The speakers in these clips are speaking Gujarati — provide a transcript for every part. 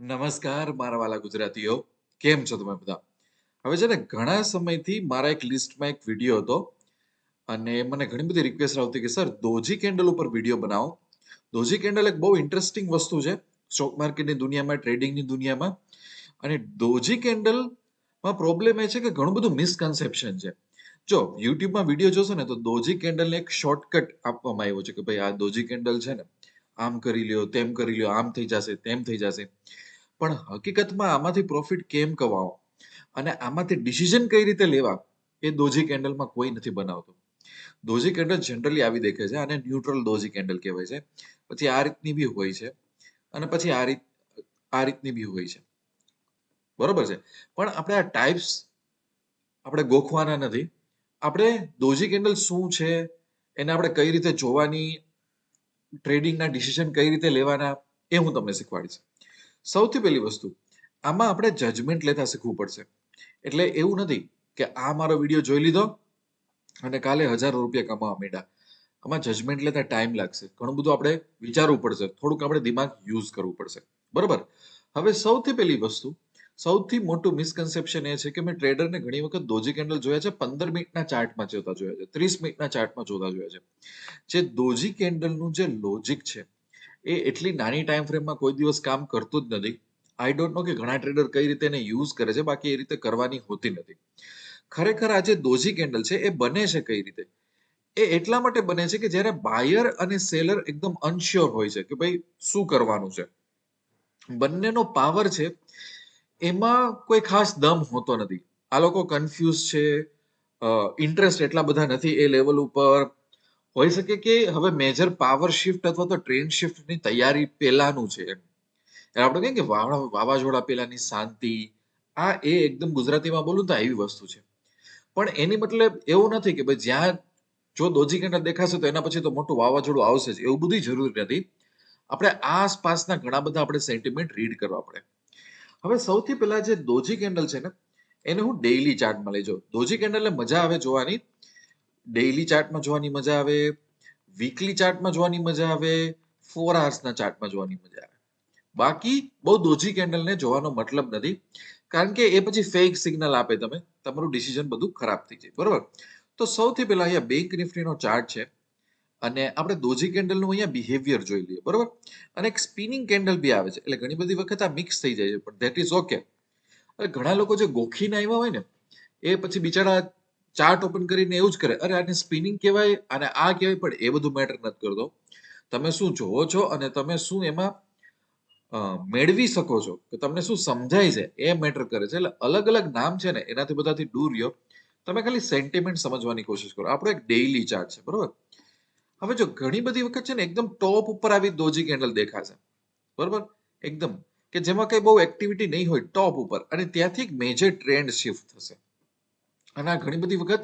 નમસ્કાર, મારા વાલા ગુજરાતીઓ. કેમ છો તમે બધા? હવે છે ને, ઘણા સમયથી મારા એક લિસ્ટમાં એક વીડિયો હતો અને મને ઘણી બધી રિક્વેસ્ટ આવતી કે, સર, દોજી કેન્ડલ ઉપર વીડિયો બનાવો. દોજી કેન્ડલ એક બહુ ઇન્ટરેસ્ટિંગ વસ્તુ છે. સ્ટોક માર્કેટની દુનિયામાં ટ્રેડિંગની દુનિયામાં. અને દોજી કેન્ડલમાં પ્રોબ્લેમ એ છે કે ઘણું બધું મિસકન્સેપ્શન છે. જો, યુટ્યુબમાં વીડિયો જોશો ને, તો દોજી કેન્ડલને એક શોર્ટકટ આપવામાં આવ્યો છે કે, ભાઈ, આ દોજી કેન્ડલ છે ને, આમ કરી લ્યો, તેમ કરી લ્યો, આમ થઈ જશે, તેમ થઈ જશે. પણ હકીકતમાં આમાંથી પ્રોફિટ કેમ કમાવો? અને આમાંથી ડિસિઝન કઈ રીતે લેવા? એ દોજી કેન્ડલમાં કોઈ નથી બનાવતું. દોજી કેન્ડલ જનરલી આવી દેખે છે અને ન્યુટ્રલ દોજી કેન્ડલ કહેવાય છે. પછી આ રીતની બી હોય છે અને પછી આ રીત, આ રીતની બી હોય છે. બરોબર છે? પણ આપણે આ ટાઈપ્સ આપણે ગોખવાના નથી. આપણે દોજી કેન્ડલ શું છે? એને આપણે કઈ રીતે જોવાની? ટ્રેડિંગના ડિસિઝન કઈ રીતે લેવાના? એ હું તમને શીખવાડીશ. સૌથી પહેલી વસ્તુ, આમાં આપણે જજમેન્ટ લેતા શીખવું પડશે. એટલે એવું નથી કે આ મારો વીડિયો જોઈ લીધો અને કાલે હજારો રૂપિયા કમાવા માંડ્યા. આમાં જજમેન્ટ લેતા ટાઈમ લાગશે. ઘણું બધું આપણે વિચારવું પડશે. થોડુંક આપણે દિમાગ યુઝ કરવું પડશે. બરોબર? હવે સૌથી પહેલી વસ્તુ, સૌથી મોટું મિસકન્સેપ્શન એ છે કે મેં ટ્રેડરને ઘણી વખત દોજી કેન્ડલ જોયા છે, પંદર મિનિટના ચાર્ટમાં જોતા જોયા છે, ત્રીસ મિનિટના ચાર્ટમાં જોતા જોયા છે. જે દોજી કેન્ડલનું જે લોજિક છે એ એટલી નાની ટાઈમ ફ્રેમમાં કોઈ દિવસ કામ કરતું જ નથી. આઈ ડોન્ટ નો કે ઘણા ટ્રેડર કઈ રીતે એને યુઝ કરે છે, બાકી એ રીતે કરવાની હોતી નથી. ખરેખર આ જે દોજી કેન્ડલ છે, એ બને છે કઈ રીતે? એ એટલા માટે બને છે કે જ્યારે બાયર અને સેલર એકદમ અનશ્યોર હોય છે કે ભાઈ શું કરવાનું છે? બંનેનો પાવર છે, એમાં કોઈ ખાસ દમ હોતો નથી. આ લોકો કન્ફ્યુઝ છે ઇન્ટરેસ્ટ એટલા બધા નથી એ લેવલ ઉપર હોઈ શકે કે હવે મેજર પાવર શિફ્ટ અથવા તો ટ્રેન શિફ્ટની તૈયારી પહેલાનું છે એટલે આપણે કહીએ કે વાવા- વાવાઝોડા પહેલાની શાંતિ, આ એ એકદમ ગુજરાતીમાં બોલું તો એવી વસ્તુ છે. પણ એની મતલબ એવું નથી કે ભાઈ જ્યાં જો દોજી કેન્ડલ દેખાશે તો એના પછી તો મોટું વાવાઝોડું આવશે જ. એવું બધું જરૂરી નથી. આપણે આસપાસના ઘણા બધા આપણે સેન્ટિમેન્ટ રીડ કરવા પડે. હવે સૌથી પહેલા જે દોજી કેન્ડલ છે ને, એને હું ડેઇલી ચાર્ટમાં લઈ જાઉં. દોજી કેન્ડલને મજા આવે જોવાની. ડેઈલી ચાર્ટમાં જોવાની મજા આવે વીકલી ચાર્ટમાં જોવાની મજા આવે ફોર આવર્સના ચાર્ટમાં જોવાની મજા આવે. બાકી બહુ દોજી કેન્ડલને જોવાનો મતલબ નથી, કારણ કે એ પછી ફેક સિગ્નલ આપે તમે, તમારું ડિસિઝન બધું ખરાબ થઈ જાય, બરોબર? તો સૌથી પહેલા અહીંયા બેંક નિફ્ટીનો ચાર્ટ છે, અને આપણે દોજી કેન્ડલનું અહીંયા બિહેવિયર જોઈ લઈએ, બરોબર? અને એક સ્પિનિંગ કેન્ડલ બી આવે છે, એટલે ઘણી બધી વખત આ મિક્સ થઈ જાય છે, પણ ધેટ ઇઝ ઓકે ઘણા લોકો જે ગોખીને આવ્યા હોય ને, એ પછી બિચારા ચાર્ટ ઓપન કરીને એવું જ કરે. અરે, આને સ્પિનિંગ કહેવાય અને આ કહેવાય, પણ એ બધું મેટર નથી કરતો. તમે શું જોવો છો અને તમે શું એમાં મેળવી શકો છો કે તમને શું સમજાય છે, એ મેટર કરે છે. એટલે અલગ અલગ નામ છે ને, એનાથી બધાથી દૂર રહ્યો. તમે ખાલી સેન્ટિમેન્ટ સમજવાની કોશિશ કરો. આપણો એક ડેઇલી ચાર્ટ છે, બરોબર? હવે જો ઘણી બધી વખત છે ને, એકદમ ટોપ ઉપર આવી દોજી કેન્ડલ દેખાશે. બરોબર? એકદમ. કે જેમાં કઈ બહુ એક્ટિવિટી નહીં હોય ટોપ ઉપર. અને ત્યાંથી એક મેજર ટ્રેન્ડ શિફ્ટ થશે. અને આ ઘણી બધી વખત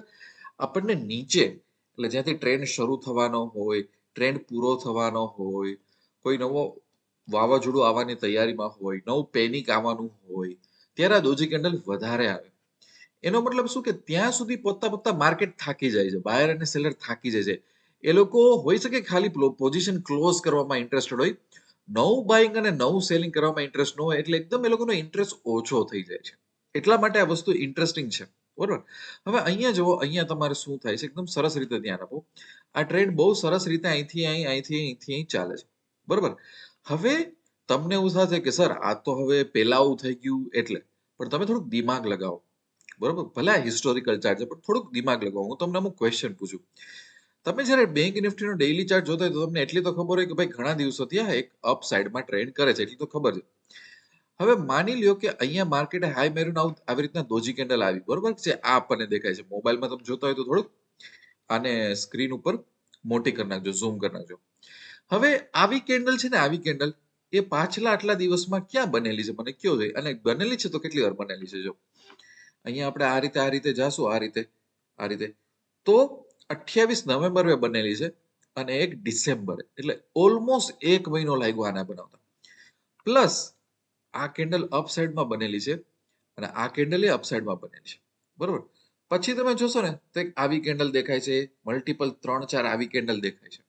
આપણને નીચે, એટલે જ્યાંથી ટ્રેન્ડ શરૂ થવાનો હોય ટ્રેન્ડ પૂરો થવાનો હોય, કોઈ નવો વાવાઝોડું આવવાની તૈયારીમાં હોય, નવું પેનિક આવવાનું હોય, ત્યારે આ દોજી કેન્ડલ વધારે આવે. એનો મતલબ શું કે ત્યાં સુધી પોતા પોતા માર્કેટ થાકી જાય છે બાયર અને સેલર થાકી જાય છે. એ લોકો હોઈ શકે ખાલી પોઝિશન ક્લોઝ કરવામાં ઇન્ટરેસ્ટેડ હોય, નવું બાઇંગ અને નવું સેલિંગ કરવામાં ઇન્ટરેસ્ટ ન હોય, એટલે એકદમ એ લોકોનો ઇન્ટરેસ્ટ ઓછો થઈ જાય છે. એટલા માટે આ વસ્તુ ઇન્ટરેસ્ટિંગ છે. બરોબર? હવે અહીંયા જુઓ, અહીંયા તમારે શું થાય છે? એકદમ સરસ રીતે ધ્યાન આપો. આ ટ્રેડ બહુ સરસ રીતે અહીંથી અહીં, અહીંથી અહીંથી અહીં ચાલે છે. બરોબર? હવે તમને એવું થશે કે, સર, આ તો હવે પેલા આવું થઈ ગયું એટલે. પણ તમે થોડુંક દિમાગ લગાવો. બરોબર? ભલે હિસ્ટોરિકલ ચાર્ટ છે, પણ થોડુંક દિમાગ લગાવો. હું તમને અમુક ક્વેશ્ચન પૂછું. તમે જ્યારે બેંક નિફ્ટીનો ડેઈલી ચાર્ટ જોતા હોય તો તમને એટલી તો ખબર હોય કે, ભાઈ, ઘણા દિવસોથી આ એક અપ સાઈડમાં ટ્રેન્ડ કરે છે. એટલી તો ખબર છે. હવે માની લ્યો કે અહીંયા માર્કેટે હાઈ મેરુન આઉટ આવી રીતના દોજી કેન્ડલ આવી. બરોબર છે? આ આપણને દેખાય છે. મોબાઈલમાં તમે જોતા હોય તો થોડુંક. આને સ્ક્રીન ઉપર મોટી કરી નાખજો ઝૂમ કરી નાખજો. હવે આવી કેન્ડલ છે ને, આવી કેન્ડલ એ પાછલા આટલા દિવસમાં ક્યાં બનેલી છે? મને કયો જોઈએ? અને બનેલી છે તો કેટલી વાર બનેલી છે? જો. અહીંયા આપણે આ રીતે આ રીતે જાશું, આ રીતે આ રીતે. તો અઠ્યાવીસ નવેમ્બરે બનેલી છે અને એક ડિસેમ્બરે. એટલે ઓલમોસ્ટ એક મહિનો લાગ્યો આના બનાવતા. પ્લસ આ કેન્ડલ અપસાઇડમાં બનેલી છે અને આ કેન્ડલ એ અપસાઇડમાં બનેલી છે. બરોબર? પછી તમે જોશો ને તો એક આવી કેન્ડલ દેખાય છે મલ્ટિપલ ત્રણ ચાર આવી કેન્ડલ દેખાય છે.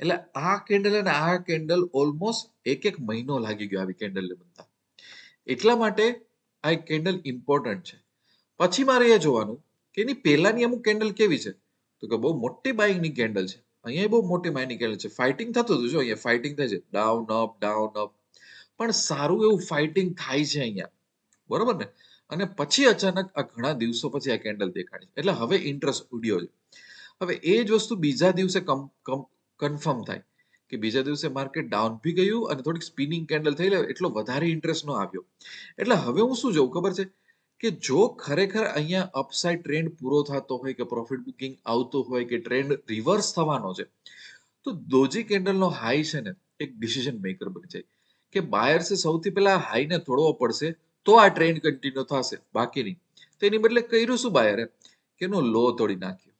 એટલે આ કેન્ડલ અને આ કેન્ડલ ઓલમોસ્ટ એક એક મહિનો લાગી ગયો આવી કેન્ડલ બનતા. એટલા માટે આ એક કેન્ડલ ઇમ્પોર્ટન્ટ છે. પછી મારે એ જોવાનું કે એની પહેલાની અમુક કેન્ડલ કેવી છે? તો કે બહુ મોટી બાઇંગની કેન્ડલ છે. અહીંયા બહુ મોટી બાઇંગની કેન્ડલ છે. ફાઇટિંગ થતું હતું જો, અહીંયા ફાઇટિંગ થાય છે. ડાઉન અપ ડાઉન અપ પણ સારું એવું ફાઇટિંગ થાય છે અહીંયા. બરોબર ને? અને પછી અચાનક આ ઘણા દિવસો પછી આ કેન્ડલ દેખાડી એટલે હવે ઇન્ટરેસ્ટ ઉડ્યો છે. હવે એ જ વસ્તુ બીજા દિવસે કન્ફર્મ થાય કે બીજા દિવસે માર્કેટ ડાઉન બી ગયું અને થોડીક સ્પિનિંગ કેન્ડલ થઈ લે, એટલો વધારે ઇન્ટરેસ્ટ નો આવ્યો. એટલે હવે હું શું જોઉં ખબર છે? કે જો ખરેખર અહીંયા અપસાઇડ ટ્રેન્ડ પૂરો થતો હોય કે પ્રોફિટ બુકિંગ આવતો હોય કે ટ્રેન્ડ રિવર્સ થવાનો છે, તો દોજી કેન્ડલનો હાઈ છે ને, એક ડિસિઝન મેકર બની જાય. કે બાયર્સે સૌથી પહેલા હાઈને તોડવો પડશે તો આ ટ્રેન્ડ કન્ટિન્યુ થશે. બાકી નહીં. તેની બદલે કર્યું શું બાયરે? કે એનો લો તોડી નાખ્યો.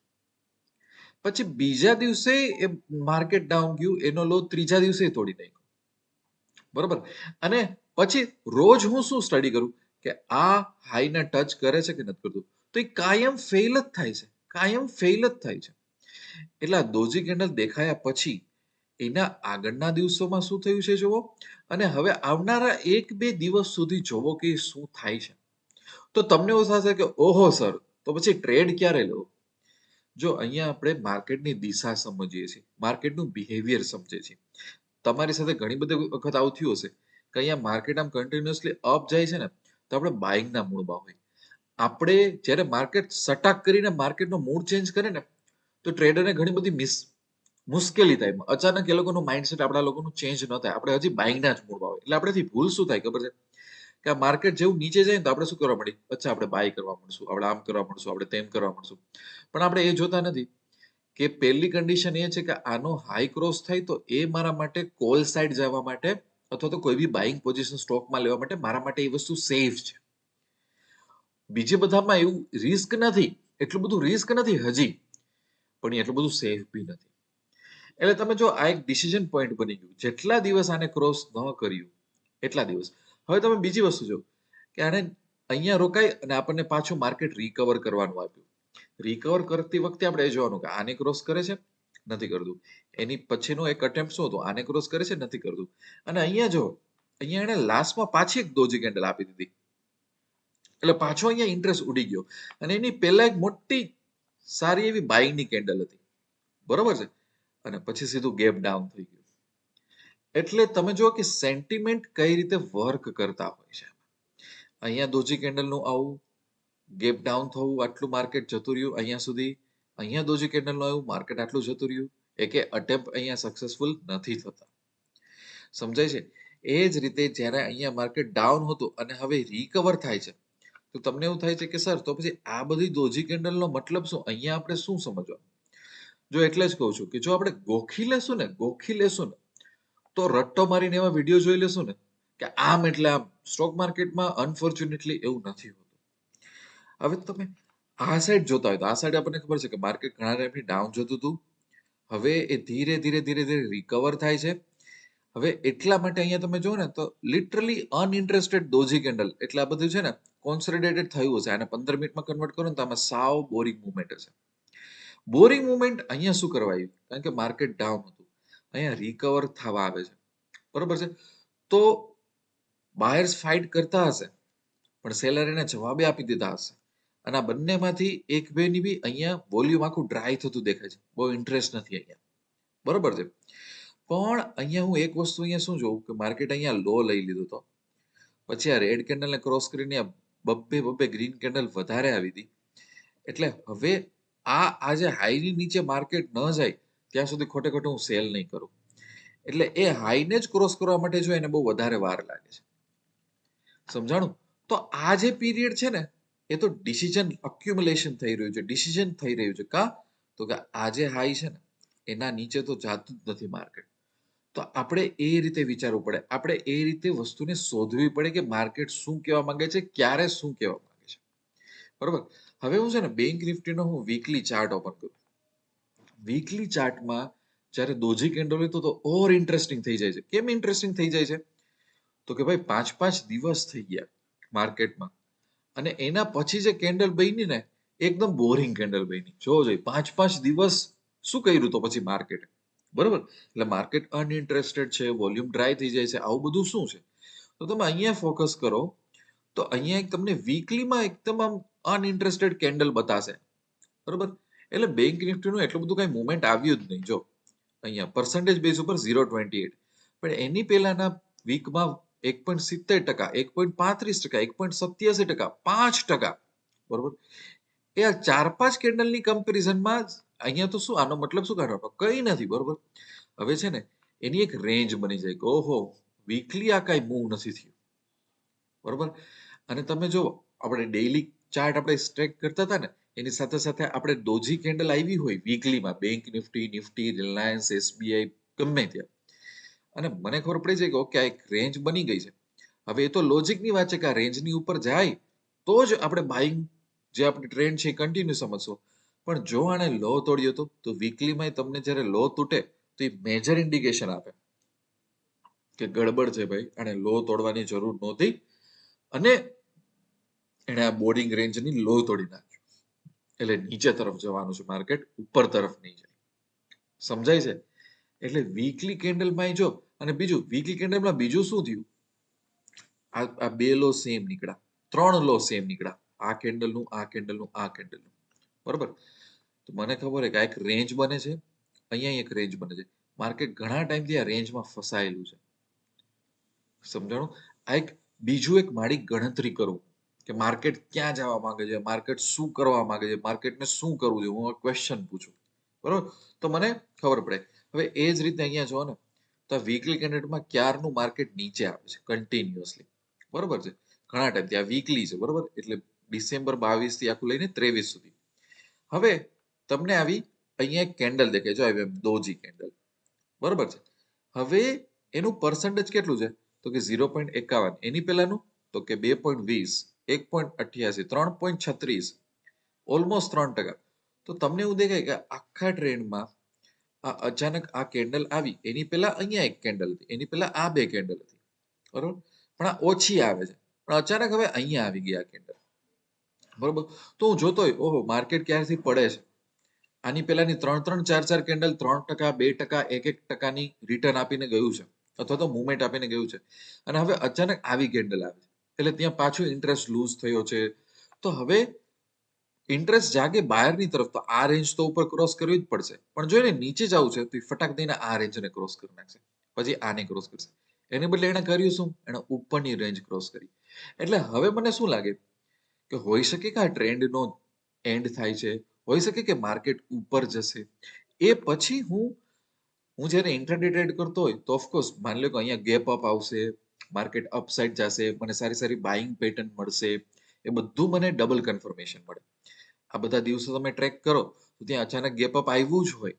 પછી બીજા દિવસે એ માર્કેટ ડાઉન ગયું, એનો લો ત્રીજા દિવસે તોડી નાખ્યો. બરોબર? અને પછી રોજ હું શું સ્ટડી કરું? કે આ હાઈને ટચ કરે છે કે નથી કરતું? તો એ કાયમ ફેલ જ થાય છે. કાયમ ફેલ જ થાય છે. એટલે આ દોજી કેન્ડલ દેખાયા પછી એના આગળના દિવસોમાં શું થયું છે જુઓ? અને હવે આવનારા એક બે દિવસ સુધી જોવો કે શું થાય છે. તો તમને એવું થશે કે, ઓહો સર, તો પછી ટ્રેડ ક્યારે લો? જો અહીંયા આપણે માર્કેટની દિશા સમજીએ છીએ, માર્કેટનું બિહેવિયર સમજીએ છીએ. તમારી સાથે ઘણી બધી વખત આવું થયું હશે કે અહીંયા માર્કેટ આમ કન્ટિન્યુઅસલી અપ જાય છે ને, તો આપણે બાઇંગના મૂડમાં હોય આપણે જ્યારે માર્કેટ સટાક કરીને માર્કેટનો મૂડ ચેન્જ કરે ને, તો ટ્રેડરને ઘણી બધી મિસ મુશ્કેલી થાય. અચાનક એ લોકોનું માઇન્ડસેટ આપણા લોકોનું ચેન્જ ન થાય. આપણે હજી બાઇંગના જ મૂળમાં હોય. એટલે આપણેથી ભૂલ શું થાય ખબર છે? કે આ માર્કેટ જેવું નીચે જાય ને તો આપણે શું કરવા મળી અચ્છા, આપણે બાય કરવા મળશું આપણે આમ કરવા મળશું આપણે તેમ કરવા મળશું પણ આપણે એ જોતા નથી કે પહેલી કન્ડિશન એ છે કે આનો હાઈ ક્રોસ થાય તો એ મારા માટે કોલ સાઈડ જવા માટે અથવા તો કોઈ બી બાઇંગ પોઝિશન સ્ટોકમાં લેવા માટે મારા માટે એ વસ્તુ સેફ છે. બીજે બધામાં એવું રિસ્ક નથી. એટલું બધું રિસ્ક નથી હજી. પણ એટલું બધું સેફ બી નથી. એટલે તમે જો આ એક ડિસિઝન પોઈન્ટ બની ગયું. જેટલા દિવસ આને ક્રોસ ન કર્યું, એટલા દિવસ. હવે તમે બીજી વસ્તુ જો કે આને અહીંયા રોકાય અને આપણને પાછું માર્કેટ રિકવર કરવાનું આપ્યું. રિકવર કરતી વખતે આપણે એ જોવાનું કે આને ક્રોસ કરે છે? નથી કરતું. એની પછીનો એક અટેમ્પ્ટ શું હતો? આને ક્રોસ કરે છે? નથી કરતું. અને અહીંયા જો, અહીંયા એને લાસ્ટમાં પાછી એક દોજી કેન્ડલ આપી દીધી. એટલે પાછો અહીંયા ઇન્ટરેસ્ટ ઉડી ગયો. અને એની પહેલા એક મોટી સારી એવી બાઇંગની કેન્ડલ હતી. બરોબર છે? અને પછી સીધું ગેપ ડાઉન થઈ ગયું. એટલે તમે જુઓ કે સેન્ટિમેન્ટ કઈ રીતે વર્ક કરતા હોય છે. અહીંયા દોજી કેન્ડલનું આવું ગેપ ડાઉન થવું, આટલું માર્કેટ જતું રહ્યું અહીંયા સુધી. અહીંયા દોજી કેન્ડલનું આવ્યું માર્કેટ આટલું જતું રહ્યું. એકે અટેમ્પ અહીંયા સક્સેસફુલ નથી થતા. સમજાય છે? એ જ રીતે જ્યારે અહીંયા માર્કેટ ડાઉન હતું અને હવે રિકવર થાય છે, તો તમને એવું થાય છે કે, સર, તો પછી આ બધી દોજી કેન્ડલનો મતલબ શું? અહીંયા આપણે શું સમજવાનું? જો એટલે જ કહું છું કે જો આપણે ગોખી લેશું ને, ગોખી લેશું ને, તો રટ્ટો મારીને એવા વીડિયો જોઈ લેશું ને કે આમ એટલે આમ સ્ટોક માર્કેટમાં અનફોર્ચ્યુનેટલી એવું નથી હોતું. હવે તમે આ સાઈડ જોતા હોય તો આ સાઈડ આપણને ખબર છે કે માર્કેટ ઘણા ટાઈમથી ડાઉન જતું હતું. હવે એ ધીરે ધીરે ધીરે ધીરે રિકવર થાય છે. હવે એટલા માટે અહીંયા તમે જો ને તો લિટરલી અનઇન્ટરેસ્ટેડ દોજી કેન્ડલ એટલે આ બધું છે ને કોન્સોલિડેટેડ થયું હશે. આને પંદર મિનિટમાં કન્વર્ટ કરો ને તો આમાં સાવ બોરિંગ મુવમેન્ટ હશે. બોરિંગ મુમેન્ટ અહીંયા શું કરવાયું કારણ કે માર્કેટ ડાઉન હતું. અહીંયા રિકવર થવા આવે છે. બરોબર છે? તો બાયર્સ ફાઇટ કરતા હશે, પણ સેલર એને જવાબે આપી દીધા હશે. અને આ બંનેમાંથી એક બે ની બી અહીંયા વોલ્યુમ આખું ડ્રાય થતું દેખાય છે. બહુ ઇન્ટરેસ્ટ નથી અહીંયા. બરોબર છે? પણ અહીંયા હું એક વસ્તુ અહીંયા શું જોઉં કે માર્કેટ અહીંયા લો લઈ લીધો હતો પછી આ રેડ કેન્ડલ ને ક્રોસ કરીને બબ્બે બબ્બે ગ્રીન કેન્ડલ વધારે આવી હતી. એટલે હવે આ આજે હાઈની નીચે માર્કેટ ન જાય, ત્યાં સુધી ખોટે ખોટે હું સેલ નહીં કરું. એટલે એ હાઈને જ ક્રોસ કરવા માટે જો એને બહુ વધારે વાર લાગે છે. સમજાણું? તો આ જે પીરિયડ છે ને, એ તો ડિસિઝન અક્યુમ્યુલેશન થઈ રહ્યું છે ડિસિઝન થઈ રહ્યું છે. કા? તો કે આજે હાઈ છે ને, એના નીચે તો જાતું જ નથી માર્કેટ. તો આપણે એ રીતે વિચારવું પડે. આપણે એ રીતે વસ્તુને શોધવી પડે કે માર્કેટ શું કહેવા માંગે છે, ક્યારે શું કહેવા માંગે છે. બરોબર? હવે હું છે ને બેંક નિફ્ટીનો હું વીકલી ચાર્ટ ઓપન કરું. વીકલી ચાર્ટમાં જ્યારે દોજી કેન્ડલ હોય તો ઓર ઇન્ટરેસ્ટિંગ થઈ જાય છે. કેમ ઇન્ટરેસ્ટિંગ થઈ જાય છે? તો કે ભાઈ પાંચ પાંચ દિવસ થઈ ગયા માર્કેટમાં. અને એના પછી જે કેન્ડલ બની ને, એકદમ બોરિંગ કેન્ડલ બની. જોવો જોઈએ પાંચ પાંચ દિવસ શું કર્યું તો પછી માર્કેટ બરોબર? એટલે માર્કેટ અનઇન્ટરેસ્ટેડ છે વોલ્યુમ ડ્રાય થઈ જાય છે, આવું બધું શું છે? તો તમે અહીંયા ફોકસ કરો. તો અહીંયા એક તમને વીકલીમાં એકદમ આમ અનઇન્ટરેસ્ટેડ કેન્ડલ બતાશે. બરોબર? એટલે બેંક નિફ્ટીનું એટલું બધું કાંઈ મુવમેન્ટ આવ્યું જ નહીં. જો, અહીંયા પર્સન્ટેજ બેઝ ઉપર ઝીરો ટ્વેન્ટી એટ પણ એની પહેલાના વીકમાં એક પોઈન્ટ સિત્તેર ટકા, એક પોઈન્ટ પાંત્રીસ ટકા, એક પોઈન્ટ સત્યાસી ટકા, પાંચ ટકા. બરોબર? એ આ ચાર પાંચ કેન્ડલની કમ્પેરિઝનમાં અહીંયા તો શું, આનો મતલબ શું કાઢવાનો? કંઈ નથી. બરોબર? હવે છે ને, એની એક રેન્જ બની જાય કે, ઓહો વીકલી આ કાંઈ મૂવ નથી થયું. બરોબર? અને તમે જો આપણે ડેઈલી ચાર્ટ આપણે સ્ટ્રેક કરતા હતા ને, એની સાથે સાથે આપણે દોજી કેન્ડલ આવી હોય વીકલીમાં bank Nifty Nifty Reliance SBI ગમે ત્યાં. અને મને ખબર પડી જાય કે ઓકે આ એક રેન્જ બની ગઈ છે. હવે એ તો લોજિકની વાત છે કે આ રેન્જની ઉપર જાય, તો જ આપણે બાઇંગ જે આપણી ટ્રેન્ડ છે એ કન્ટિન્યુ સમજશો. પણ જો આણે લો તોડ્યો તો તો વીકલીમાં તમને જ્યારે લો તૂટે, તો એ મેજર ઇન્ડિકેશન આપે. કે ગડબડ છે ભાઈ, આને લો તોડવાની જરૂર નહોતી. અને એણે આ બોર્ડિંગ રેન્જની લો તોડી નાખ્યું એટલે નીચે તરફ જવાનું છે માર્કેટ ઉપર તરફ નહીં જાય. સમજાય છે? એટલે વીકલી કેન્ડલમાં જો, અને બીજું વીકલી કેન્ડલમાં બીજું શું થયું? આ આ બે લો સેમ નીકળ્યા. ત્રણ લો સેમ નીકળ્યા. આ કેન્ડલનું આ કેન્ડલનું આ કેન્ડલનું બરોબર? તો મને ખબર છે કે આ એક રેન્જ બને છે. અહીંયા એક રેન્જ બને છે. માર્કેટ ઘણા ટાઈમથી આ રેન્જમાં ફસાયેલું છે. સમજાણું? આ એક, બીજું એક મારી ગણતરી કરું. કે માર્કેટ ક્યાં જવા માંગે છે માર્કેટ શું કરવા માંગે છે માર્કેટને શું કરવું છે, હું ક્વેશ્ચન પૂછું. બરોબર? તો મને ખબર પડે. હવે એ જ રીતે અહીંયા જો ને, તો વીકલી કેન્ડિડેટમાં ક્યારનું માર્કેટ નીચે આવે છે કન્ટિન્યુઅસલી બરોબર છે? ઘણા ટાઈમથી આ વીકલી છે, બરોબર? એટલે ડિસેમ્બર બાવીસથી આખું લઈને ત્રેવીસ સુધી. હવે તમને આવી અહીંયા એક કેન્ડલ દેખાય, જો આવી દોજી કેન્ડલ બરોબર છે? હવે એનું પર્સન્ટેજ કેટલું છે? તો કે ઝીરો પોઈન્ટ એકાવન. એની પહેલાનું તો કે બે પોઈન્ટ વીસ. એક પોઈન્ટ અઠ્યાસી, ત્રણ પોઈન્ટ છત્રીસ ઓલમોસ્ટ ત્રણ ટકા. તો તમને એવું દેખાય કે આખા ટ્રેન્ડમાં આ અચાનક આ કેન્ડલ આવી. એની પહેલા અહીંયા એક કેન્ડલ હતી, એની પહેલા આ બે કેન્ડલ હતી. બરોબર? પણ આ ઓછી આવે છે. પણ અચાનક હવે અહીંયા આવી આ કેન્ડલ. બરોબર? તો હું જોતો હોય, ઓહો, માર્કેટ ક્યારથી પડે છે? આની પહેલાની ત્રણ ત્રણ, ચાર ચાર કેન્ડલ ત્રણ ટકા, બે ટકા, એક એક ટકાની રિટર્ન આપીને ગયું છે. અથવા તો મુવમેન્ટ આપીને ગયું છે. અને હવે અચાનક આવી કેન્ડલ આવે છે. એટલે ત્યાં પાછું ઇન્ટરેસ્ટ લૂઝ થયો છે. તો હવે ઇન્ટરેસ્ટ જાગે બહારની તરફ, તો આ રેન્જ તો ઉપર ક્રોસ કરવી જ પડશે. પણ જો એને નીચે જવું છે, તો એ ફટાક દઈને આ રેન્જને ક્રોસ કરી નાખશે. પછી આને ક્રોસ કરશે. એને બદલે એને કર્યું શું? એને ઉપરની રેન્જ ક્રોસ કરી. એટલે હવે મને શું લાગે? કે હોઈ શકે કે આ ટ્રેન્ડનો એન્ડ થાય છે? હોઈ શકે કે માર્કેટ ઉપર જશે? એ પછી હું હું જ્યારે ઇન્ટરડે ટ્રેડ કરતો હોય, તો ઓફકોર્સ માની લો કે અહીંયા ગેપ અપ આવશે. માર્કેટ અપસાઇડ જશે, મને સારી સારી બાઇંગ પેટર્ન મળશે, એ બધું મને ડબલ કન્ફર્મેશન મળે. આ બધા દિવસો તમે ટ્રેક કરો, તો ત્યાં અચાનક ગેપ અપ આવ્યું જ હોય.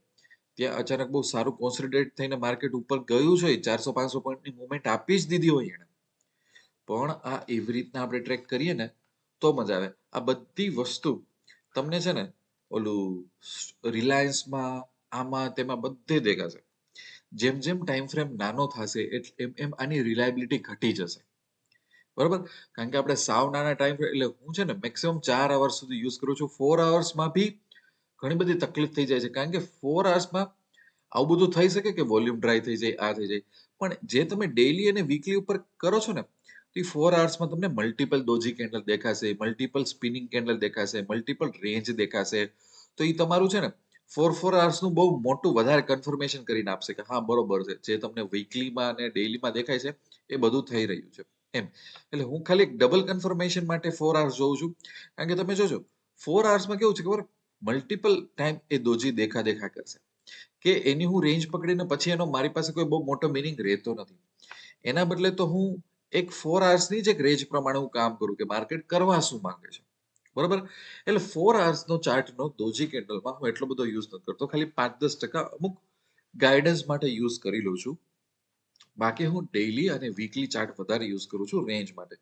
ત્યાં અચાનક બહુ સારું કોન્સન્ટ્રેટ થઈને માર્કેટ ઉપર ગયું જ હોય, ચારસો પાંચસો પોઈન્ટની મુવમેન્ટ આપી જ દીધી હોય એને પણ આ એવી રીતના આપણે ટ્રેક કરીએ ને, તો મજા આવે. આ બધી વસ્તુ તમને છે ને, ઓલું રિલાયન્સમાં આમાં, તેમાં બધે દેખાશે. જેમ જેમ ટાઈમ ફ્રેમ નાનો થશે એમ એમ આની રિલાયબિલિટી ઘટી જશે. બરોબર? કારણ કે આપણે સાવ નાના ટાઈમ એટલે હું છે ને મેક્સિમમ ચાર અવર્સ સુધી યુઝ કરું છું. ફોર અવર્સમાં બી ઘણી બધી તકલીફ થઈ જાય છે. કારણ કે ફોર અવર્સમાં આવું બધું થઈ શકે કે વોલ્યુમ ડ્રાય થઈ જાય, આ થઈ જાય. પણ જે તમે ડેઈલી અને વીકલી ઉપર કરો છો ને, તો એ ફોર અવર્સમાં તમને મલ્ટિપલ દોજી કેન્ડલ દેખાશે મલ્ટિપલ સ્પિનિંગ કેન્ડલ દેખાશે મલ્ટિપલ રેન્જ દેખાશે. તો એ તમારું છે ને ફોર ફોર આવર્સનું બહુ મોટું વધારે કન્ફર્મેશન કરીને આપશે કે હા, બરોબર છે. જે તમને વીકલીમાં અને ડેઈલીમાં દેખાય છે, એ બધું થઈ રહ્યું છે. એમ. એટલે હું ખાલી એક ડબલ કન્ફર્મેશન માટે ફોર આવર્સ જોઉં છું. કારણ કે તમે જોજો ફોર આવર્સમાં કેવું છે ખબર? મલ્ટિપલ ટાઈમ એ દોજી દેખા દેખા કરશે. કે એની હું રેન્જ પકડીને પછી એનો મારી પાસે કોઈ બહુ મોટો મિનિંગ રહેતો નથી. એના બદલે તો હું એક ફોર આવર્સની જ એક રેન્જ પ્રમાણે હું કામ કરું કે માર્કેટ કરવા શું માંગે છે. બરોબર? એટલે ફોર અવર્સનો ચાર્ટનો દોજી કેન્ડલમાં હું એટલો બધો યુઝ નથી કરતો. ખાલી પાંચ દસ ટકા અમુક ગાઈડન્સ માટે યુઝ કરી લઉં છું. બાકી હું ડેઈલી અને વીકલી ચાર્ટ વધારે યુઝ કરું છું રેન્જ માટે.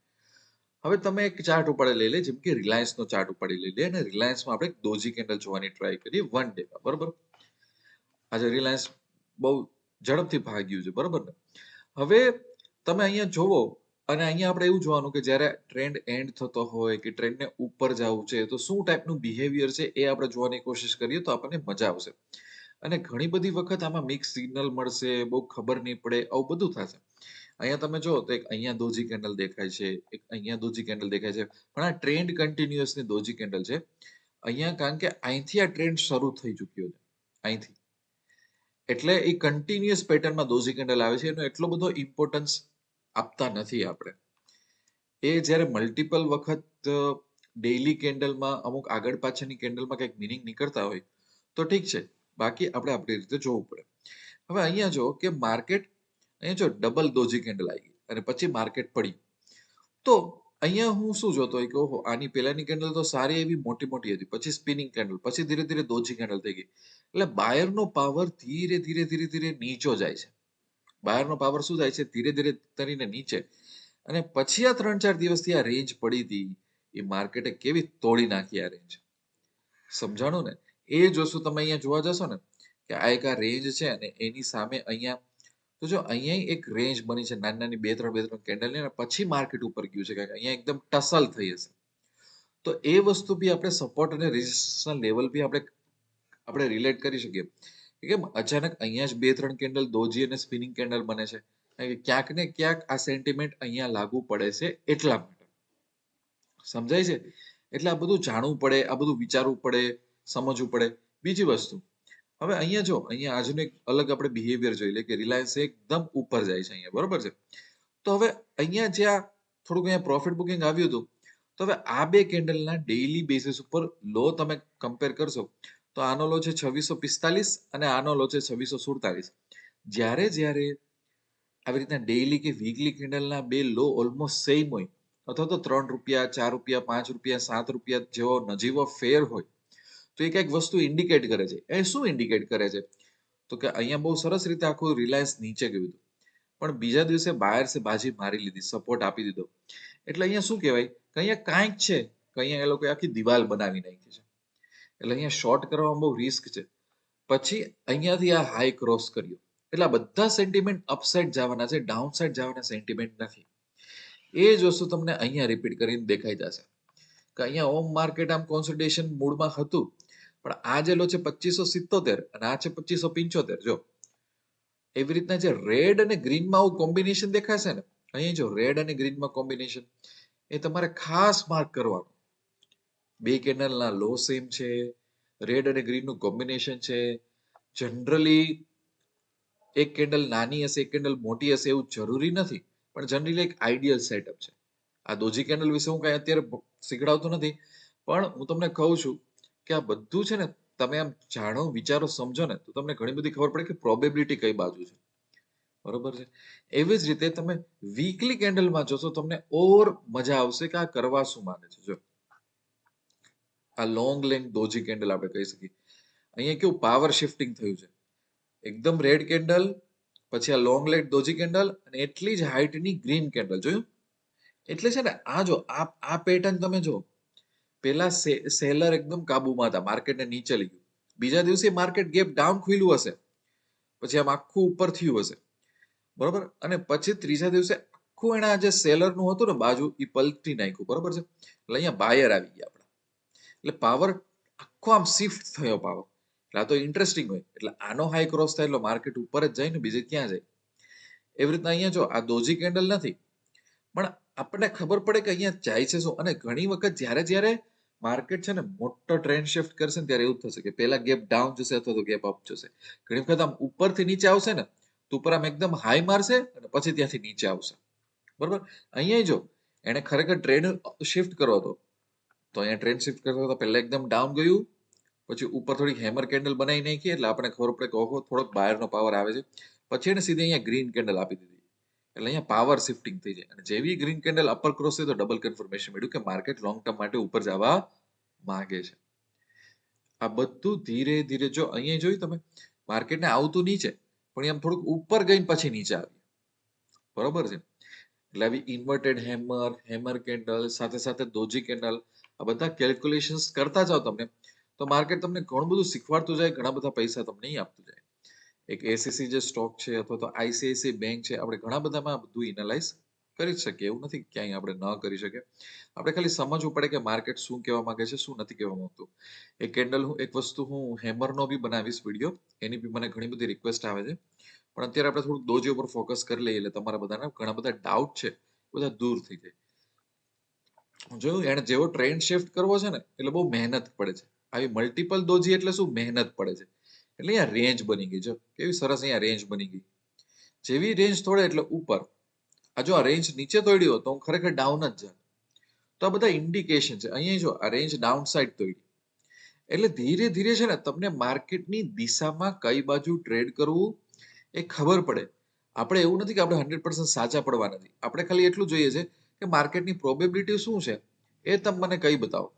હવે તમે એક ચાર્ટ ઉપાડી લઈ લે, જેમ કે રિલાયન્સ નો ચાર્ટ ઉપાડી લઈ લે અને રિલાયન્સમાં આપણે દોજી કેન્ડલ જોવાની ટ્રાય કરીએ વન ડે બરાબર? આજે રિલાયન્સ બહુ ઝડપથી ભાગ્યું છે. બરોબર ને? હવે તમે અહીંયા જોવો અને અહીંયા આપણે એવું જોવાનું કે જ્યારે ટ્રેન્ડ એન્ડ થતો હોય કે ટ્રેન્ડને ઉપર જવું છે, તો શું ટાઈપનું બિહેવિયર છે એ આપણે જોવાની કોશિશ કરીએ તો આપણને મજા આવશે. અને ઘણી બધી વખત આમાં મિક્સ સિગ્નલ મળશે, બહુ ખબર નહીં પડે, આવું બધું થશે. અહીંયા તમે જો તો એક અહીંયા દોજી કેન્ડલ દેખાય છે, એક અહીંયા દોજી કેન્ડલ દેખાય છે, પણ આ ટ્રેન્ડ કન્ટિન્યુઅસની દોજી કેન્ડલ છે. અહીંયા કારણ કે અહીંથી આ ટ્રેન્ડ શરૂ થઈ ચૂક્યો છે, અહીંથી. એટલે એ કન્ટિન્યુઅસ પેટર્નમાં દોજી કેન્ડલ આવે છે, એનો એટલો બધો ઇમ્પોર્ટન્સ આપતા નથી આપણે. એ જ્યારે મલ્ટિપલ વખત ડેઈલી કેન્ડલમાં અમુક આગળ પાછળની કેન્ડલમાં કંઈક મિનિંગ નીકળતા હોય, તો ઠીક છે. બાકી આપણે આપણી રીતે જોવું પડે. હવે અહીંયા જો કે માર્કેટ અહીંયા જો ડબલ દોજી કેન્ડલ આવી અને પછી માર્કેટ પડી. તો અહીંયા હું શું જોતો હોય કે, ઓહો, આની પહેલાની કેન્ડલ તો સારી એવી મોટી મોટી હતી, પછી સ્પિનિંગ કેન્ડલ પછી ધીરે ધીરે દોજી કેન્ડલ થઈ ગઈ. એટલે બાયરનો પાવર ધીરે ધીરે ધીરે ધીરે નીચો જાય છે. બાયરનો પાવર શું થાય છે? ધીરે ધીરે તરીને નીચે. અને પછી આ ત્રણ ચાર દિવસથી આ રેન્જ પડી હતી. એ માર્કેટે કેવી તોડી નાખી આ રેન્જ સમજાણું ને? એ જોશું તમે અહીંયા જોવા જશો ને, કે આ એક આ રેન્જ છે અને એની સામે અહીંયા, તો જો અહીંયા એક રેન્જ બની છે, નાની નાની બે ત્રણ બે ત્રણ કેન્ડલ અને પછી માર્કેટ ઉપર ગયું છે કે અહીંયા એકદમ ટસલ થઈ હશે. તો એ વસ્તુ બી આપણે સપોર્ટ અને રેઝિસ્ટન્સના લેવલ બી આપણે આપણે રિલેટ કરી શકીએ. કેમ અચાનક અહીંયા જ બે, ત્રણ કેન્ડલ દોજી અને સ્પિનિંગ કેન્ડલ બને છે. ક્યાંક ને ક્યાંક આ સેન્ટિમેન્ટ અહીંયા લાગુ પડે છે એટલા માટે. સમજાય છે? એટલે આ બધું જાણવું પડે, આ બધું વિચારવું પડે, સમજવું પડે. બીજી વસ્તુ, હવે અહીંયા જો, અહીંયા આજનું એક અલગ આપણે બિહેવિયર જોઈ લે કે રિલાયન્સ એકદમ ઉપર જાય છે અહીંયા, બરોબર છે? તો હવે અહીંયા જે આ થોડુંક અહીંયા પ્રોફિટ બુકિંગ આવ્યું હતું, તો હવે આ બે કેન્ડલના ડેઈલી બેસિસ ઉપર લો તમે કમ્પેર કરશો તો આનો લો છે છવ્વીસો પિસ્તાલીસ અને આનો લો છે છવ્વીસો સુડતાલીસ. જ્યારે જ્યારે આવી રીતના ડેઇલી કે વીકલી કેન્ડલના બે લો ઓલમોસ્ટ સેમ હોય, અથવા તો ત્રણ રૂપિયા, ચાર રૂપિયા, પાંચ રૂપિયા, સાત રૂપિયા જેવો નજીવો ફેર હોય, તો એ કંઈક વસ્તુ ઇન્ડિકેટ કરે છે. એ શું ઇન્ડિકેટ કરે છે? તો કે અહીંયા બહુ સરસ રીતે આખું રિલાયન્સ નીચે ગયું હતું. પણ બીજા દિવસે બાયર્સે બાજી મારી લીધી સપોર્ટ આપી દીધો. એટલે અહીંયા શું કહેવાય? કે અહીંયા કાંઈક છે, કે અહીંયા એ લોકોએ આખી દિવાલ બનાવી નાખી છે. એટલે અહીંયા શોર્ટ કરવામાં બહુ રિસ્ક છે. પછી અહીંયાથી આ હાઈ ક્રોસ કર્યો. એટલે આ બધા સેન્ટિમેન્ટ અપસાઇડ જવાના છે ડાઉન સાઇડ જવાના સેન્ટિમેન્ટ નથી. એ જ તમને અહીંયા રિપીટ કરીને દેખાઈ જશે. કે અહીંયા ઓમ માર્કેટ આમ કોન્સન્ટ્રેશન મૂડમાં હતું, પણ આ જે લો છે પચીસો સિત્તોતેર અને આ છે પચીસો પંચોતેર. જો, એવી રીતના જે રેડ અને ગ્રીનમાં આવું કોમ્બિનેશન દેખાશે ને, અહીંયા જો રેડ અને ગ્રીનમાં કોમ્બિનેશન એ તમારે ખાસ માર્ક કરવાનું. બે કેન્ડલના લો સેમ છે રેડ અને ગ્રીનનું કોમ્બિનેશન છે. જનરલી એક કેન્ડલ નાની હશે, એક કેન્ડલ મોટી હશે એવું જરૂરી નથી, પણ જનરલી એક આઈડિયલ સેટઅપ છે. આ દોજી કેન્ડલ વિશે હું કાંઈ અત્યારે શીખડાવતો નથી, પણ હું તમને કહું છું કે આ બધું છે ને, તમે આમ જાણો, વિચારો, સમજો ને, તો તમને ઘણી બધી ખબર પડે કે પ્રોબેબિલિટી કઈ બાજુ છે. બરોબર છે? એવી જ રીતે તમે વીકલી કેન્ડલમાં જોશો, તમને ઓર મજા આવશે કે આ કરવા શું માને છે. જો આ લોંગ લેન્થ દોજી કેન્ડલ આપણે કહી શકીએ. અહીંયા કેવું પાવર શિફ્ટિંગ થયું છે. એકદમ રેડ કેન્ડલ પછી આ લોંગ લેન્થ દોજી કેન્ડલ અને એટલી જ હાઇટની ગ્રીન કેન્ડલ જોયું? એટલે છે ને, આ જો, આ આ પેટર્ન તમે જો પેલા સેલર એકદમ કાબુમાં હતા માર્કેટને નીચે લઈ ગયું. બીજા દિવસે માર્કેટ ગેપ ડાઉન ખુલ્યું હશે. પછી આમ આખું ઉપર થયું હશે. બરોબર? અને પછી ત્રીજા દિવસે આખું એના જે સેલરનું હતું ને, બાજુ એ પલટી નાખ્યું. બરોબર છે? એટલે અહીંયા બાયર આવી ગયા એટલે પાવર આખો આમ શિફ્ટ થયો પાવર. એટલે આ તો ઇન્ટરેસ્ટિંગ હોય. એટલે આનો હાઈ ક્રોસ થાય એટલે માર્કેટ ઉપર જ જાય ને બીજે ક્યાં જાય. એવી રીતના અહીંયા જો આ દોજી કેન્ડલ નથી, પણ આપણને ખબર પડે કે અહીંયા જાય છે શું. અને ઘણી વખત જ્યારે જ્યારે માર્કેટ છે ને મોટો ટ્રેન્ડ શિફ્ટ કરશે ને ત્યારે એવું થશે કે પહેલા ગેપ ડાઉન જશે અથવા તો ગેપ અપ જશે. ઘણી વખત આમ ઉપરથી નીચે આવશે ને, તો ઉપર આમ એકદમ હાઈ મારશે અને પછી ત્યાંથી નીચે આવશે. બરોબર? અહીંયા જો એને ખરેખર ટ્રેન્ડ શિફ્ટ કરવો હતો. તો અહીંયા ટ્રેન્ડ શિફ્ટ કરતા હતા પહેલા એકદમ ડાઉન ગયું. પછી ઉપર થોડીક હેમર કેન્ડલ બનાવી નાખી, એટલે આપણે ખબર પડે કે ઓહો, થોડોક બહારનો પાવર આવે છે. પછી એને સીધી અહીંયા ગ્રીન કેન્ડલ આપી દીધી. એટલે અહીંયા પાવર શિફ્ટિંગ થઈ જાય. અને જેવી ગ્રીન કેન્ડલ અપર ક્રોસ થઈ તો ડબલ કન્ફર્મેશન મળ્યું કે માર્કેટ લોંગ ટર્મ માટે ઉપર જવા માંગે છે. આ બધું ધીરે ધીરે જો અહીંયા જોયું તમે માર્કેટને આવતું નીચે, પણ એમ થોડુંક ઉપર ગઈને પછી નીચે આવ્યું બરોબર છે? એટલે આવી ઇન્વર્ટેડ હેમર હેમર કેન્ડલ સાથે સાથે દોજી કેન્ડલ આ બધા કેલ્ક્યુલેશન્સ કરતા જાઓ તમને. તો માર્કેટ તમને ઘણું બધું શીખવાડતું જાય, ઘણા બધા પૈસા તમને આપતું જાય. એક એસીસી જે સ્ટોક છે અથવા તો આઈસીઆઈસી બેંક છે, આપણે ઘણા બધામાં બધું એનાલાઇઝ કરી શકીએ. એવું નથી ક્યાંય આપણે ન કરી શકીએ. આપણે ખાલી સમજવું પડે કે માર્કેટ શું કહેવા માંગે છે, શું નથી કહેવા માંગતું. એક કેન્ડલ હું, એક વસ્તુ હું હેમરનો બી બનાવીશ વીડિયો એની બી મને ઘણી બધી રિક્વેસ્ટ આવે છે. પણ અત્યારે આપણે થોડુંક દોજી ઉપર ફોકસ કરી લઈએ એટલે તમારા બધાના ઘણા બધા ડાઉટ છે બધા દૂર થઈ જાય. જોયું એને જેવો ટ્રેન્ડ શિફ્ટ કરવો છે ને, એટલે બહુ મહેનત પડે છે. આવી મલ્ટિપલ દોજી એટલે શું? મહેનત પડે છે. એટલે અહીંયા રેન્જ બની ગઈ. જો, કેવી સરસ અહીંયા રેન્જ બની ગઈ. જેવી રેન્જ થોડે એટલે ઉપર. આ જો આ રેન્જ નીચે તોડ્યો, તો હું ખરેખર ડાઉન જ જાય તો આ બધા ઇન્ડિકેશન છે. અહીંયા જો, આ રેન્જ ડાઉન સાઈડ તોડી. એટલે ધીરે ધીરે છે ને, તમને માર્કેટની દિશામાં કઈ બાજુ ટ્રેડ કરવું એ ખબર પડે. આપણે એવું નથી કે આપણે હંડ્રેડ પર્સન્ટ સાચા પડવા નથી આપણે ખાલી એટલું જોઈએ છે કે માર્કેટની પ્રોબેબિલિટી શું છે, એ તમે મને કઈ બતાવો.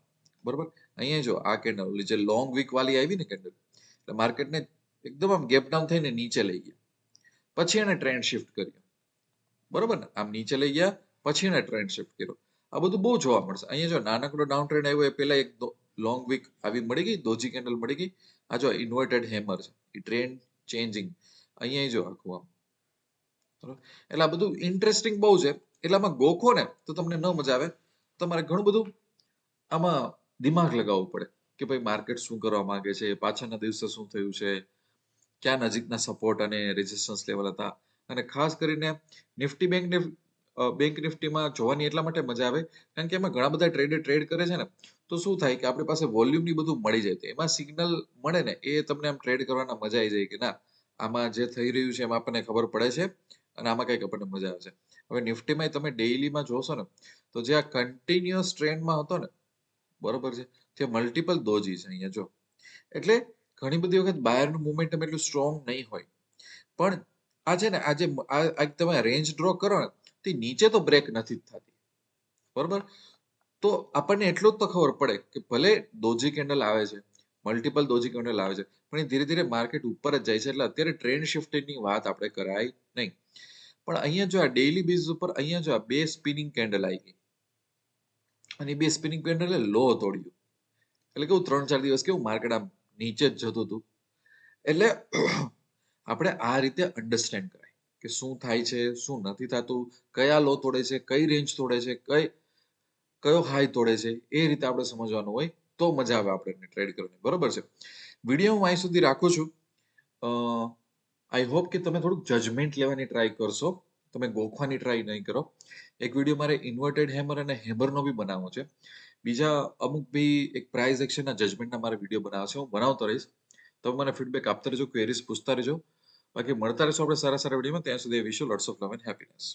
બરોબર? અહીંયા જો આ કેન્ડલ જે લોંગ વીક વાળી આવી ને કેન્ડલ એટલે માર્કેટને એકદમ આમ ગેપ ડાઉન થઈને નીચે લઈ ગયા. પછી એને ટ્રેન્ડ શિફ્ટ કર્યો. બરોબર ને? આમ નીચે લઈ ગયા, પછી એને ટ્રેન્ડ શિફ્ટ કર્યો. આ બધું બહુ જોવા મળશે. અહીંયા જો નાનકડો ડાઉન ટ્રેન્ડ આવ્યો એ પહેલા એક લોંગ વીક આવી મળી ગઈ, દોજી કેન્ડલ મળી ગઈ. આ જો ઇન્વર્ટેડ હેમર છે. એ ટ્રેન્ડ ચેન્જિંગ અહીંયા જો આખું આમ. એટલે આ બધું ઇન્ટરેસ્ટિંગ બહુ છે. એટલે આમાં ગોખો ને, તો તમને ન મજા આવે. તમારે ઘણું બધું આમાં દિમાગ લગાવવું પડે કે ભાઈ માર્કેટ શું કરવા માંગે છે, પાછળના દિવસે શું થયું છે, ક્યાં નજીકના સપોર્ટ અને રેઝિસ્ટન્સ લેવલ હતા. અને ખાસ કરીને નિફ્ટી બેંક બેંક નિફ્ટીમાં જોવાની એટલા માટે મજા આવે, કારણ કે એમાં ઘણા બધા ટ્રેડર ટ્રેડ કરે છે ને, તો શું થાય કે આપણી પાસે વોલ્યુમની બધું મળી જાય. તો એમાં સિગ્નલ મળે ને, એ તમને આમ ટ્રેડ કરવાના મજા આવી જાય કે ના, આમાં જે થઈ રહ્યું છે એમાં આપણને ખબર પડે છે અને આમાં કંઈક આપણને મજા આવે છે. હવે નિફ્ટીમાં તમે ડેઈલીમાં જોશો ને, તો જે આ કન્ટિન્યુઅસ ટ્રેન્ડમાં હતો ને, બરોબર છે તે મલ્ટિપલ દોજી છે અહીંયા જો. એટલે ઘણી બધી વખત બાયરનું મુમેન્ટમ એટલું સ્ટ્રોંગ નહીં હોય. પણ આ છે ને આજે આ તમે રેન્જ ડ્રો કરો ને, તે નીચે તો બ્રેક નથી થતી. બરોબર? તો આપણને એટલું જ તો ખબર પડે કે ભલે દોજી કેન્ડલ આવે છે, મલ્ટિપલ દોજી કેન્ડલ આવે છે, પણ એ ધીરે ધીરે માર્કેટ ઉપર જ જાય છે, એટલે અત્યારે ટ્રેન્ડ શિફ્ટિંગની વાત આપણે કરાય નહીં. પણ અહીંયા જો આ ડેઇલી બેઝ ઉપર અહીંયા જો આ બે સ્પિનિંગ કેન્ડલ આવી ગઈ. અને બે સ્પિનિંગ કેન્ડલે લો તોડ્યું. એટલે કેવું ત્રણ ચાર દિવસ કેવું માર્કેટ આમ નીચે જ જતું હતું. એટલે આપણે આ રીતે અન્ડરસ્ટેન્ડ કરાય કે શું થાય છે, શું નથી થતું, કયા લો તોડે છે, કઈ રેન્જ તોડે છે, કઈ, કયો હાઈ તોડે છે, એ રીતે આપણે સમજવાનું હોય તો મજા આવે આપણે ટ્રેડ કરવાની. બરોબર છે? વીડિયો હું અહીં સુધી રાખું છું. આઈ હોપ કે તમે થોડુંક જજમેન્ટ લેવાની ટ્રાય કરશો. તમે ગોખવાની ટ્રાય નહીં કરો. એક વીડિયો મારે ઇન્વર્ટેડ હેમર અને હેમરનો બી બનાવવો છે. બીજા અમુક બી એક પ્રાઇઝ એક્શનના જજમેન્ટના મારે વીડિયો બનાવવા છે. હું બનાવતો રહીશ. તમે મને ફીડબેક આપતા રહેજો ક્વેરીઝ પૂછતા રહેજો. બાકી મળતા રહેશો આપણે સારા સારા વિડીયોમાં ત્યાં સુધી wish you lots of love and happiness